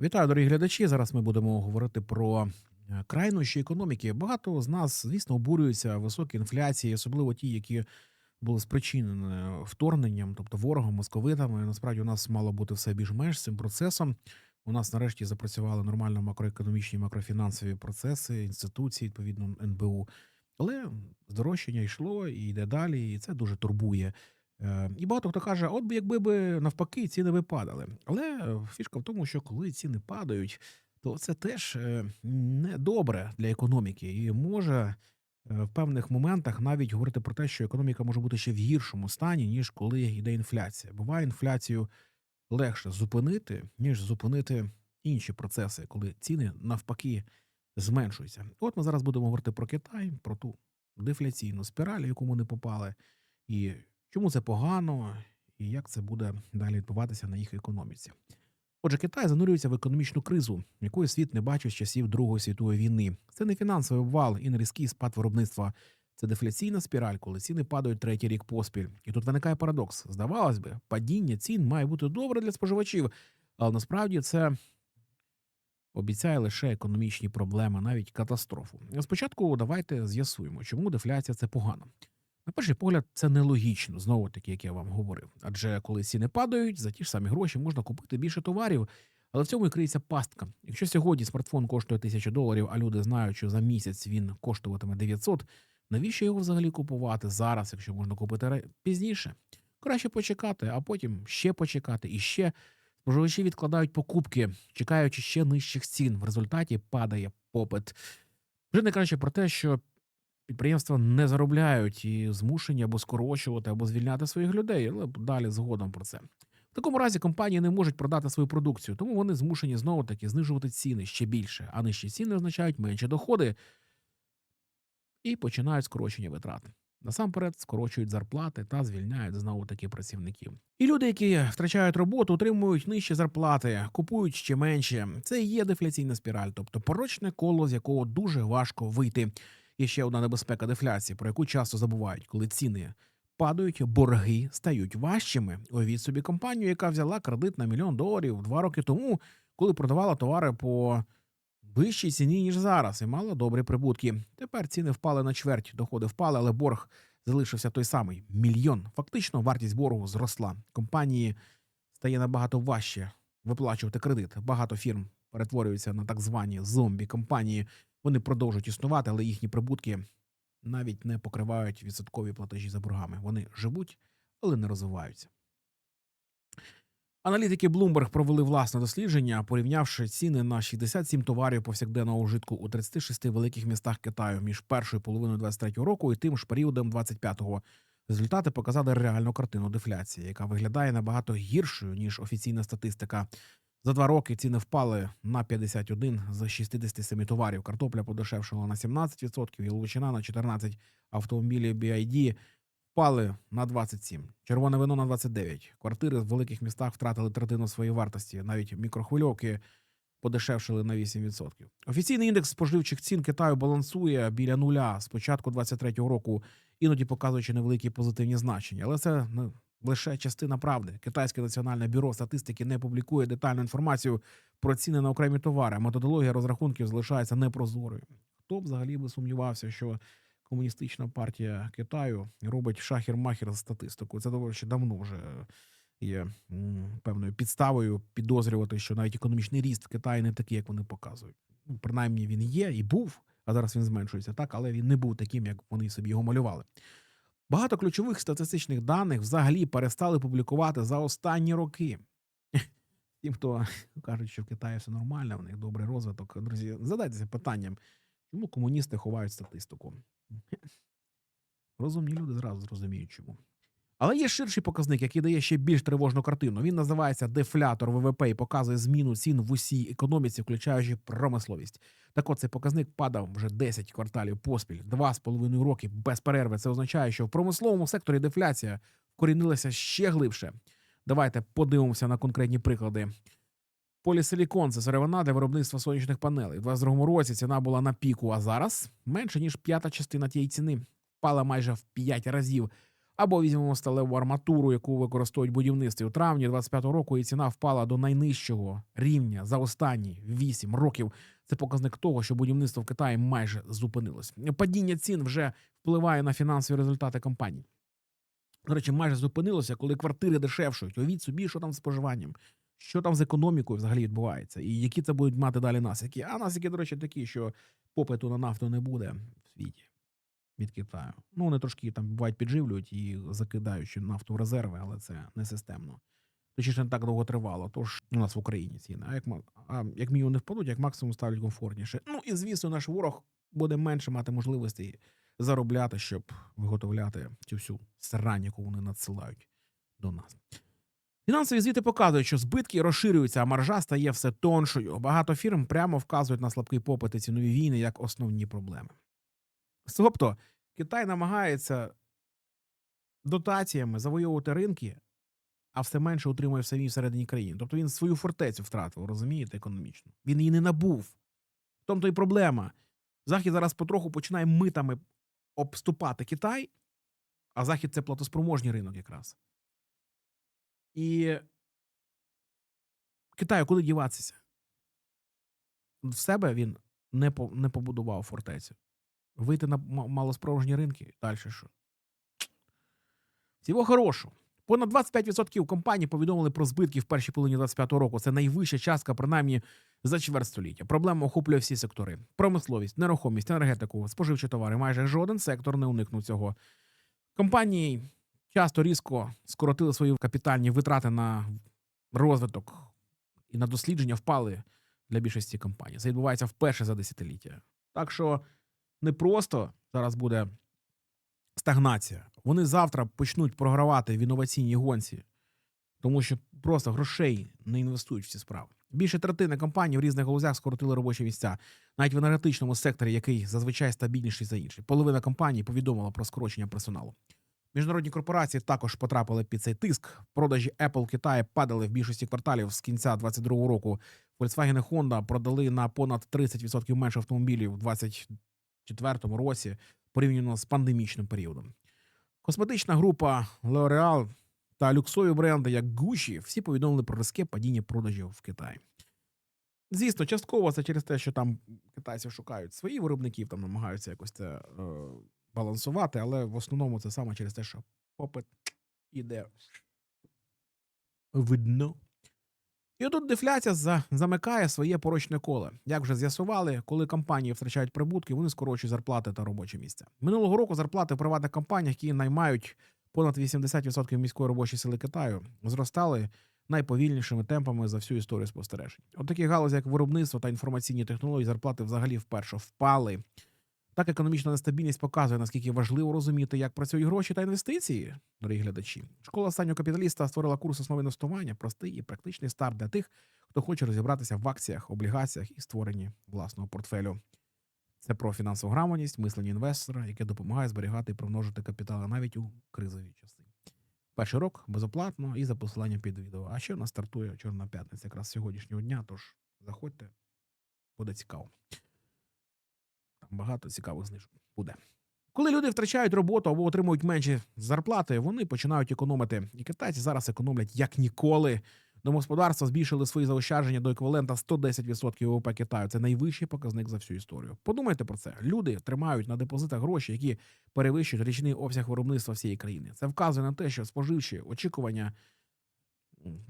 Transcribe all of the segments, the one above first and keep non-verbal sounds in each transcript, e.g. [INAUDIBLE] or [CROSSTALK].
Вітаю, дорогі глядачі. Зараз ми будемо говорити про е, крайнощі економіки. Багато з нас, звісно, обурюються високі інфляції, особливо ті, які були спричинені вторгненням, тобто ворогом, московитами. Насправді у нас мало бути все більш-менш цим процесом. У нас нарешті запрацювали нормально макроекономічні, макрофінансові процеси, інституції, відповідно НБУ. Але здорожчання йшло і йде далі, і це дуже турбує. Е, І багато хто каже, от би якби би навпаки ціни би падали. Але е, фішка в тому, що коли ціни падають, то це теж е, не добре для економіки і може в певних моментах навіть говорити про те, що економіка може бути ще в гіршому стані, ніж коли йде інфляція. Буває інфляцію легше зупинити, ніж зупинити інші процеси, коли ціни навпаки зменшуються. От ми зараз будемо говорити про Китай, про ту дефляційну спіраль, яку вони попали, і чому це погано, і як це буде далі відбуватися на їх економіці. Отже, Китай занурюється в економічну кризу, якої світ не бачив з часів Другої світової війни. Це не фінансовий обвал і не різкий спад виробництва. Це дефляційна спіраль, коли ціни падають третій рік поспіль. І тут виникає парадокс. Здавалось би, падіння цін має бути добре для споживачів, але насправді це обіцяє лише економічні проблеми, навіть катастрофу. Спочатку давайте з'ясуємо, чому дефляція це погано. На перший погляд, це нелогічно, знову таки, як я вам говорив. Адже коли ціни падають, за ті ж самі гроші можна купити більше товарів, але в цьому і криється пастка. Якщо сьогодні смартфон коштує 1000 доларів, а люди знають, що за місяць він коштуватиме 900, навіщо його взагалі купувати зараз, якщо можна купити пізніше? Краще почекати, а потім ще почекати і ще. Споживачі відкладають покупки, чекаючи ще нижчих цін. В результаті падає попит. Вже не кажучи про те, що підприємства не заробляють і змушені або скорочувати, або звільняти своїх людей, але далі згодом про це. В такому разі компанії не можуть продати свою продукцію, тому вони змушені знову таки знижувати ціни ще більше, а нижчі ціни означають менші доходи і починають скорочення витрат. Насамперед скорочують зарплати та звільняють знову таки працівників. І люди, які втрачають роботу, отримують нижчі зарплати, купують ще менше. Це і є дефляційна спіраль, тобто порочне коло, з якого дуже важко вийти. І ще одна небезпека дефляції, про яку часто забувають, коли ціни падають, борги стають важчими. Уявіть собі компанію, яка взяла кредит на мільйон доларів два роки тому, коли продавала товари по вищій ціні, ніж зараз, і мала добрі прибутки. Тепер ціни впали на чверть, доходи впали, але борг залишився той самий мільйон. Фактично, вартість боргу зросла. Компанії стає набагато важче виплачувати кредит. Багато фірм перетворюються на так звані зомбі компанії. Вони продовжують існувати, але їхні прибутки навіть не покривають відсоткові платежі за боргами. Вони живуть, але не розвиваються. Аналітики Bloomberg провели власне дослідження, порівнявши ціни на 67 товарів повсякденного ужитку у 36 великих містах Китаю між першою половиною 23-го року і тим ж періодом 25-го. Результати показали реальну картину дефляції, яка виглядає набагато гіршою ніж офіційна статистика. За два роки ціни впали на 51 з 67 товарів. Картопля подешевшала на 17%, яловичина на 14%, автомобілі BID впали на 27%, червоне вино на 29%. Квартири в великих містах втратили третину своєї вартості, навіть мікрохвильовки подешевшили на 8%. Офіційний індекс споживчих цін Китаю балансує біля нуля з початку 23-го року, іноді показуючи невеликі позитивні значення. Але це лише частина правди. Китайське національне бюро статистики не публікує детальну інформацію про ціни на окремі товари. Методологія розрахунків залишається непрозорою. Хто б взагалі би сумнівався, що комуністична партія Китаю робить шахір-махір з статистикою? Це доволі ще давно вже є певною підставою підозрювати, що навіть економічний ріст в Китаї не такий, як вони показують. Ну, принаймні він є і був, а зараз він зменшується, так, але він не був таким, як вони собі його малювали. Багато ключових статистичних даних взагалі перестали публікувати за останні роки. [LAUGHS] Тим, хто кажуть, що в Китаї все нормально, в них добрий розвиток. Друзі, задайтеся питанням, чому комуністи ховають статистику? [LAUGHS] Розумні люди зразу зрозуміють, чому. Але є ширший показник, який дає ще більш тривожну картину. Він називається дефлятор ВВП і показує зміну цін в усій економіці, включаючи промисловість. Так от цей показник падав вже 10 кварталів поспіль, 2,5 роки без перерви. Це означає, що в промисловому секторі дефляція вкорінилася ще глибше. Давайте подивимося на конкретні приклади. Полісилікон це сировина для виробництва сонячних панелей. У 2022 році ціна була на піку, а зараз менше ніж п'ята частина тієї ціни, впала майже в 5 разів. Або візьмемо сталеву арматуру, яку використовують в будівництві у травні 25-го року, і ціна впала до найнижчого рівня за останні 8 років. Це показник того, що будівництво в Китаї майже зупинилось. Падіння цін вже впливає на фінансові результати компаній. До речі, майже зупинилося, коли квартири дешевшують. Уявіть собі, що там з споживанням, що там з економікою взагалі відбувається, і які це будуть мати далі наслідки. А наслідки, до речі, такі, що попиту на нафту не буде в світі від Китаю. Ну, вони трошки там бувають підживлюють і закидаючи нафту в резерви, але це не системно. Точніше, не так довго тривало. Тож у нас в Україні ціни. А як, а як мінімум не впадуть, як максимум ставлять комфортніше. Ну і звісно, наш ворог буде менше мати можливостей заробляти, щоб виготовляти цю всю срань, яку вони надсилають до нас. Фінансові звіти показують, що збитки розширюються, а маржа стає все тоншою. Багато фірм прямо вказують на слабкий попит і цінові війни як основні проблеми. Тобто, Китай намагається дотаціями завойовувати ринки, а все менше утримує в самій всередині країни. Тобто він свою фортецю втратив, розумієте, економічно. Він її не набув. В тому то й проблема. Захід зараз потроху починає митами обступати Китай, а Захід це платоспроможний ринок якраз. І Китаю куди діватися? В себе він не побудував фортецю. Вийти на малоспроможні ринки, далі що? Всього хорошого. Понад 25% компаній повідомили про збитки в першій половині 25-го року. Це найвища частка, принаймні, за чверть століття. Проблема охоплює всі сектори: промисловість, нерухомість, енергетику, споживчі товари. Майже жоден сектор не уникнув цього. Компанії часто різко скоротили свої капітальні витрати на розвиток і на дослідження впали для більшості компаній. Це відбувається вперше за десятиліття. Так що не просто зараз буде стагнація. Вони завтра почнуть програвати в інноваційній гонці, тому що просто грошей не інвестують в ці справи. Більше третини компаній в різних галузях скоротили робочі місця, навіть в енергетичному секторі, який зазвичай стабільніший за інший. Половина компаній повідомила про скорочення персоналу. Міжнародні корпорації також потрапили під цей тиск. Продажі Apple в Китаї падали в більшості кварталів з кінця 2022 року. Volkswagen і Honda продали на понад 30% менше автомобілів у 2024 році порівняно з пандемічним періодом. Косметична група L'Oreal та люксові бренди, як Gucci, всі повідомили про різке падіння продажів в Китаї. Звісно, частково це через те, що там китайці шукають своїх виробників, там намагаються якось це е, балансувати, але в основному це саме через те, що попит іде в дно. І отут дефляція за, замикає своє порочне коло. Як вже з'ясували, коли компанії втрачають прибутки, вони скорочують зарплати та робочі місця. Минулого року зарплати в приватних компаніях, які наймають понад 80% міської робочої сили Китаю, зростали найповільнішими темпами за всю історію спостережень. От такі галузі, як виробництво та інформаційні технології, зарплати взагалі вперше впали. Так, економічна нестабільність показує, наскільки важливо розуміти, як працюють гроші та інвестиції, дорогі глядачі. Школа останнього капіталіста створила курс основи інвестування, простий і практичний старт для тих, хто хоче розібратися в акціях, облігаціях і створенні власного портфелю. Це про фінансову грамотність, мислення інвестора, яке допомагає зберігати і примножити капітали навіть у кризові часи. Перший рок безоплатно і за посиланням під відео. А ще в нас стартує Чорна п'ятниця якраз сьогоднішнього дня. Тож заходьте, буде цікаво. Там багато цікавих знижок буде. Коли люди втрачають роботу або отримують менші зарплати, вони починають економити. І китайці зараз економлять як ніколи. Домогосподарства збільшили свої заощадження до еквівалента 110% ВВП Китаю. Це найвищий показник за всю історію. Подумайте про це. Люди тримають на депозитах гроші, які перевищують річний обсяг виробництва всієї країни. Це вказує на те, що споживчі очікування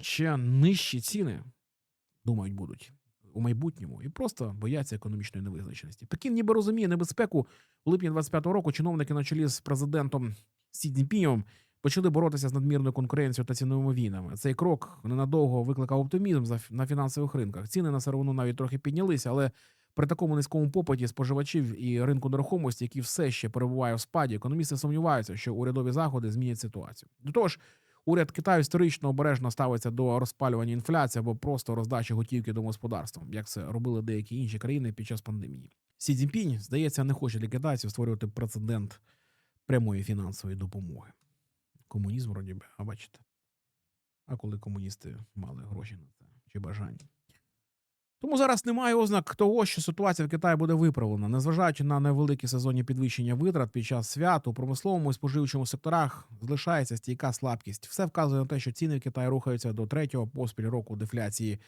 ще нижчі ціни, думають, будуть у майбутньому і просто бояться економічної невизначеності. Пекін ніби розуміє небезпеку. У липні 25-го року чиновники на чолі з президентом Сі Цзіньпінем почали боротися з надмірною конкуренцією та ціновими війнами. Цей крок ненадовго викликав оптимізм на фінансових ринках. Ціни на сировину навіть трохи піднялися, але при такому низькому попиті споживачів і ринку нерухомості, який все ще перебуває в спаді, економісти сумніваються, що урядові заходи змінять ситуацію. До того ж, уряд Китаю історично обережно ставиться до розпалювання інфляції або просто роздачі готівки домогосподарствам, як це робили деякі інші країни під час пандемії. Сі Цзіньпінь, здається, не хоче для китайців створювати прецедент прямої фінансової допомоги. Комунізм, вроді би, а бачите. А коли комуністи мали гроші на це чи бажання. Тому зараз немає ознак того, що ситуація в Китаї буде виправлена, незважаючи на невеликі сезонні підвищення витрат під час свят у промисловому і споживчому секторах залишається стійка слабкість. Все вказує на те, що ціни в Китаї рухаються до третього поспіль року дефляції.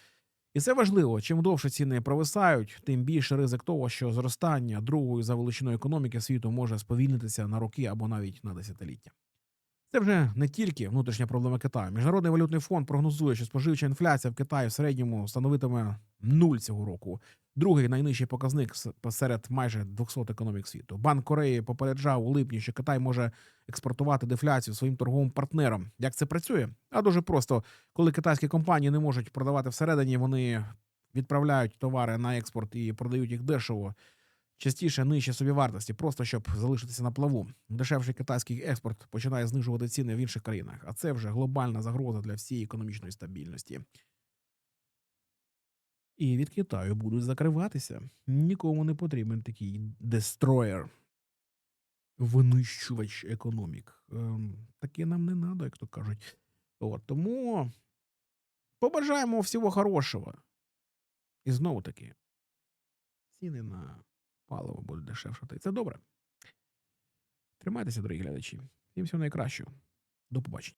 І це важливо. Чим довше ціни провисають, тим більше ризик того, що зростання другої за величиною економіки світу може сповільнитися на роки або навіть на десятиліття. Це вже не тільки внутрішня проблема Китаю. Міжнародний валютний фонд прогнозує, що споживча інфляція в Китаї в середньому становитиме нуль цього року. Другий найнижчий показник серед майже 200 економік світу. Банк Кореї попереджав у липні, що Китай може експортувати дефляцію своїм торговим партнерам. Як це працює? А дуже просто, коли китайські компанії не можуть продавати всередині, вони відправляють товари на експорт і продають їх дешево. Частіше нижче собівартості, просто щоб залишитися на плаву. Дешевший китайський експорт починає знижувати ціни в інших країнах, а це вже глобальна загроза для всієї економічної стабільності. І від Китаю будуть закриватися. Нікому не потрібен такий дестроєр, винищувач економік. Ем, таке нам не треба, як то кажуть. От, тому побажаємо всього хорошого. І знову таки, ціни на паливо буде дешевшати. І це добре. Тримайтеся, дорогі глядачі. Всім всього найкращого. До побачення.